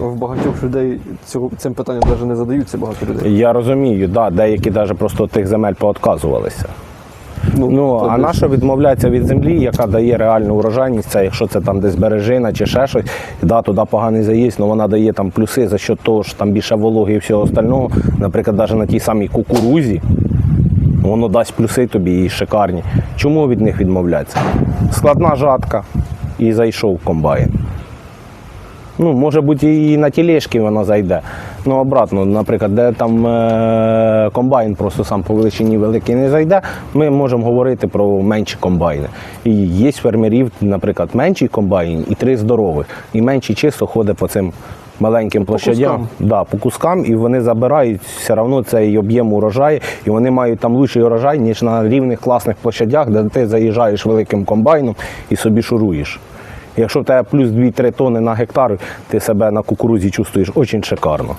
В багатьох людей цього, цим питанням навіть не задаються багато людей. Я розумію, да, деякі навіть просто тих земель поотказувалися. Ну, це а наша відмовляється від землі, яка дає реальну урожайність, це якщо це там десь бережина чи ще щось, да, туди поганий заїзд, але вона дає там плюси за що того, що там більше вологи і всього остального. Наприклад, навіть на тій самій кукурузі, воно дасть плюси тобі і шикарні. Чому від них відмовляться? Складна жатка і зайшов комбайн. Ну, може бути, і на тілешки вона зайде. Ну, обратно, наприклад, де там е- комбайн просто сам по величині великий не зайде, ми можемо говорити про менші комбайни. І є фермерів, наприклад, менший комбайн і три здорових. І менший чисто ходить по цим маленьким площадям. кускам. Да, по кускам, і вони забирають все одно цей об'єм урожаю, і вони мають там лучший урожай, ніж на рівних класних площадях, де ти заїжджаєш великим комбайном і собі шуруєш. Якщо в тебе плюс 2-3 тони на гектар, ти себе на кукурузі чувствуєш дуже шикарно.